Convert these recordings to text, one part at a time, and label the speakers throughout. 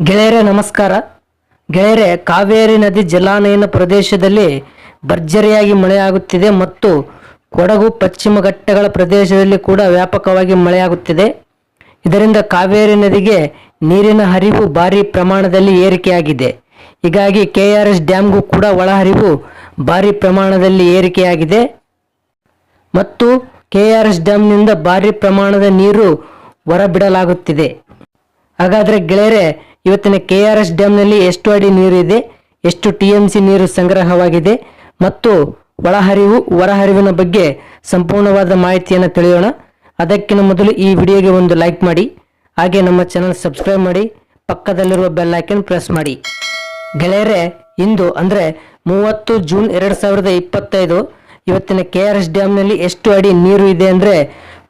Speaker 1: ಗೆಳೆಯರೇ ನಮಸ್ಕಾರ. ಗೆಳೆಯರೆ, ಕಾವೇರಿ ನದಿ ಜಲಾನಯನ ಪ್ರದೇಶದಲ್ಲಿ ಭರ್ಜರಿಯಾಗಿ ಮಳೆಯಾಗುತ್ತಿದೆ ಮತ್ತು ಕೊಡಗು ಪಶ್ಚಿಮ ಘಟ್ಟಗಳ ಪ್ರದೇಶದಲ್ಲಿ ಕೂಡ ವ್ಯಾಪಕವಾಗಿ ಮಳೆಯಾಗುತ್ತಿದೆ. ಇದರಿಂದ ಕಾವೇರಿ ನದಿಗೆ ನೀರಿನ ಹರಿವು ಭಾರಿ ಪ್ರಮಾಣದಲ್ಲಿ ಏರಿಕೆಯಾಗಿದೆ. ಹೀಗಾಗಿ ಕೆ ಆರ್ ಎಸ್ ಡ್ಯಾಮ್ಗೂ ಕೂಡ ಒಳಹರಿವು ಭಾರಿ ಪ್ರಮಾಣದಲ್ಲಿ ಏರಿಕೆಯಾಗಿದೆ. ಮತ್ತು ಕೆ ಆರ್ ಎಸ್ ಡ್ಯಾಮ್ನಿಂದ ಭಾರಿ ಪ್ರಮಾಣದ ನೀರು ಹೊರಬಿಡಲಾಗುತ್ತಿದೆ. ಹಾಗಾದರೆ ಗೆಳೆಯರೆ ಇವತ್ತಿನ ಕೆ ಆರ್ ಎಸ್ ಡ್ಯಾಮ್ನಲ್ಲಿ ಎಷ್ಟು ಅಡಿ ನೀರು ಇದೆ ಎಷ್ಟು ಟಿ ಎಂ ಸಿ ನೀರು ಸಂಗ್ರಹವಾಗಿದೆ ಮತ್ತು ಒಳಹರಿವು, ಹೊರಹರಿವಿನ ಬಗ್ಗೆ ಸಂಪೂರ್ಣವಾದ ಮಾಹಿತಿಯನ್ನು ತಿಳಿಯೋಣ. ಅದಕ್ಕಿಂತ ಮೊದಲು ಈ ವಿಡಿಯೋಗೆ ಒಂದು ಲೈಕ್ ಮಾಡಿ, ಹಾಗೆ ನಮ್ಮ ಚಾನಲ್ ಸಬ್ಸ್ಕ್ರೈಬ್ ಮಾಡಿ, ಪಕ್ಕದಲ್ಲಿರುವ ಬೆಲ್ ಐಕನ್ ಪ್ರೆಸ್ ಮಾಡಿ. ಗೆಳೆಯರೆ, ಇಂದು ಅಂದರೆ ಮೂವತ್ತು ಜೂನ್ ಎರಡು ಸಾವಿರದ ಇಪ್ಪತ್ತೈದು, ಇವತ್ತಿನ ಕೆ ಆರ್ ಎಸ್ ಡ್ಯಾಮ್ನಲ್ಲಿ ಎಷ್ಟು ಅಡಿ ನೀರು ಇದೆ ಅಂದರೆ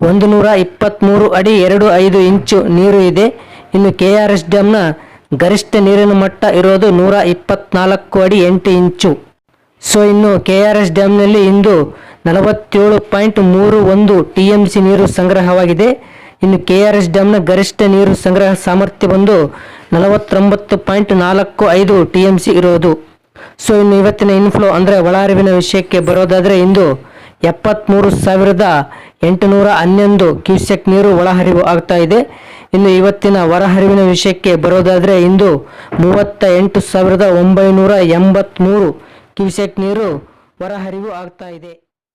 Speaker 1: ಒಂದು ನೂರ ಇಪ್ಪತ್ತ್ಮೂರು ಅಡಿ ಎರಡು ಐದು ಇಂಚು ನೀರು ಇದೆ. ಇನ್ನು ಕೆ ಆರ್ ಎಸ್ ಡ್ಯಾಮ್ನ ಗರಿಷ್ಠ ನೀರಿನ ಮಟ್ಟ ಇರೋದು ನೂರ ಇಪ್ಪತ್ನಾಲ್ಕು ಅಡಿ ಎಂಟು ಇಂಚು. ಸೊ ಇನ್ನು ಕೆ ಆರ್ ಎಸ್ ಡ್ಯಾಮ್ನಲ್ಲಿ ಇಂದು ನಲವತ್ತೇಳು ಪಾಯಿಂಟ್ ಮೂರು ಒಂದು ಟಿ ಎಂ ಸಿ ನೀರು ಸಂಗ್ರಹವಾಗಿದೆ. ಇನ್ನು ಕೆ ಆರ್ ಎಸ್ ಡ್ಯಾಮ್ನ ಗರಿಷ್ಠ ನೀರು ಸಂಗ್ರಹ ಸಾಮರ್ಥ್ಯ ಬಂದು ನಲವತ್ತೊಂಬತ್ತು ಪಾಯಿಂಟ್ ನಾಲ್ಕು ಐದು ಟಿ ಎಂ ಸಿ ಇರೋದು. ಸೊ ಇನ್ನು ಇವತ್ತಿನ ಇನ್ಫ್ಲೋ ಅಂದರೆ ಒಳಹರಿವಿನ ವಿಷಯಕ್ಕೆ ಬರೋದಾದರೆ ಇಂದು ಎಪ್ಪತ್ತ್ಮೂರು ಸಾವಿರದ ಎಂಟುನೂರ ಹನ್ನೊಂದು ಕ್ಯೂಸೆಕ್ ನೀರು ಒಳಹರಿವು ಆಗ್ತಾ ಇದೆ. ಇನ್ನು ಇವತ್ತಿನ ಹೊರಹರಿವಿನ ವಿಷಯಕ್ಕೆ ಬರೋದಾದರೆ ಇಂದು ಮೂವತ್ತ ಎಂಟು ಸಾವಿರದ ಒಂಬೈನೂರ ಎಂಬತ್ತ್ಮೂರು ಕ್ಯೂಸೆಕ್ ನೀರು ಹೊರಹರಿವು ಆಗ್ತಾ ಇದೆ.